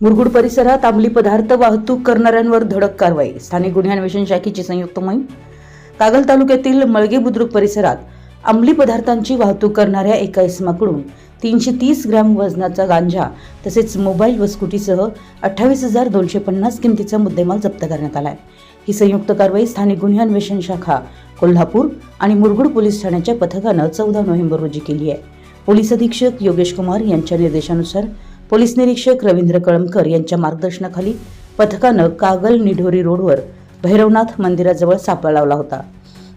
मुरगुड परिसरात अंमली पदार्थ वाहतूक करणाऱ्यांवर धडक कारवाई. स्थानिक गुन्हे अन्वेषण शाखेची संयुक्त मोहीम. कागल तालुक्यातील मळगे बुद्रुक परिसरात अंमली पदार्थांची वाहतूक करणाऱ्या एका इसमाकडून तीनशे तीस ग्रॅम वजनाचा गांजा तसेच मोबाईल व स्कूटीसह अठ्ठावीस हजार दोनशे पन्नास किमतीचा मुद्देमाल जप्त करण्यात आलाय. ही संयुक्त कारवाई स्थानिक गुन्हे अन्वेषण शाखा कोल्हापूर आणि मुरगुड पोलीस ठाण्याच्या पथकानं चौदा नोव्हेंबर रोजी केली आहे. पोलीस अधीक्षक योगेश कुमार यांच्या निर्देशानुसार पोलीस निरीक्षक रवींद्र कळमकर यांच्या मार्गदर्शनाखाली पथकानं कागल निढोरी रोडवर भैरवनाथ मंदिराजवळ सापळा लावला होता.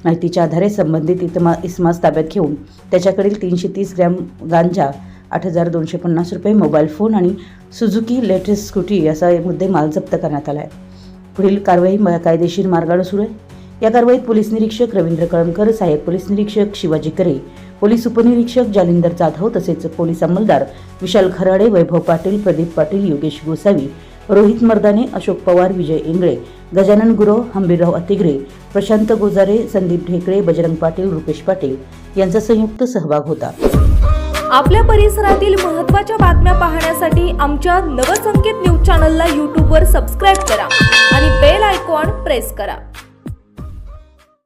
माहितीच्या आधारे संबंधित इतमा इस्मास ताब्यात घेऊन त्याच्याकडील तीनशे तीस ग्रॅम गांजा आठ हजार दोनशे पन्नास रुपये मोबाईल फोन आणि सुझुकी लेटेस्ट स्कूटी असा मुद्देमाल जप्त करण्यात आला आहे पुढील कारवाई कायदेशीर मार्गाने सुरू आहे. या कारवाईत पोलीस निरीक्षक रवींद्र कळमकर सहाय्यक पोलीस निरीक्षक शिवाजी करे पोलीस उपनिरीक्षक जालिंदर जाधव तसेच पोलीस अंमलदार विशाल खराडे वैभव पाटील प्रदीप पाटील योगेश गोसावी रोहित मर्दाने अशोक पवार विजय इंगळे गजानन गुरव हंबीरराव अतिग्रे प्रशांत गोजारे संदीप ढेकळे बजरंग पाटील रुपेश पाटील यांचा संयुक्त सहभाग होता. आपल्या परिसरातील महत्त्वाच्या बातम्या पाहण्यासाठी आमच्या नवसंकेत न्यूज चॅनलला यूट्यूबवर सबस्क्राईब करा आणि बेल आयकॉन प्रेस करा.